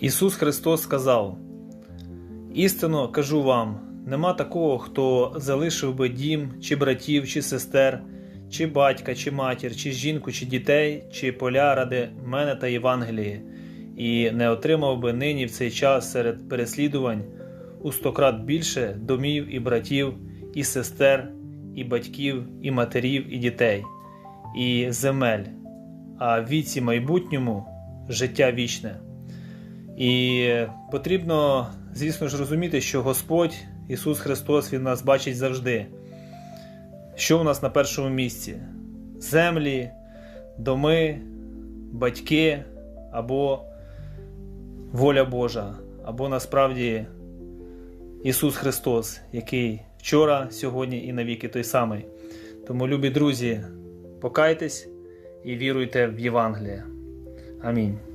Ісус Христос сказав: Істинно кажу вам, нема такого, хто залишив би дім, чи братів, чи сестер, чи батька, чи матір, чи жінку, чи дітей, чи поля ради мене та Євангелії, і не отримав би нині в цей час серед переслідувань у стократ більше домів і братів, і сестер, і батьків, і матерів, і дітей, і земель, а віці майбутньому життя вічне. І потрібно, звісно ж, розуміти, що Господь Ісус Христос Він нас бачить завжди. Що у нас на першому місці? Землі, доми, батьки або воля Божа, або насправді Ісус Христос, який вчора, сьогодні і навіки той самий. Тому, любі друзі, покайтесь і віруйте в Євангеліє. Амінь.